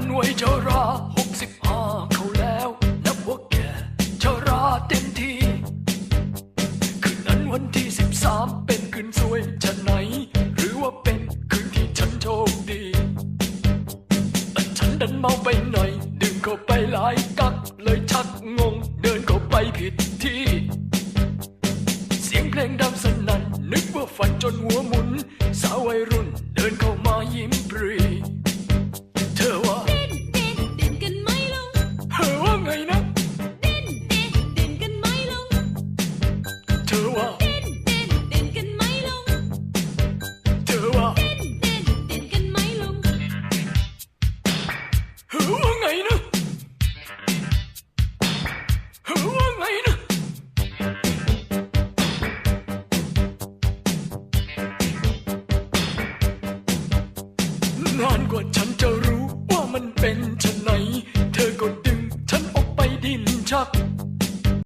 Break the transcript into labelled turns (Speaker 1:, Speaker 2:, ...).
Speaker 1: มันวัยชราหกสิบห้าเขาแล้วนับว่าแก่ชราเต็มทีคืนนั้นวันที่สิบสามเป็นคืนสวยจะไหน หรือว่าเป็นคืนที่ฉันโชคดีแต่ฉันดันเมาไปหน่อย ดื่มเข้าไปหลายกักเลยชักงง เดินเข้าไปผิดที่เสียงเพลงดังสนั่นนึกว่าฝันจนหัวหมุน สาววัยรุ่นเดินเข้ามายิ้มปรี ฉันจะรู้ว่ามันเป็นชะไหน เธอก็ดึงฉันออกไปดินชัก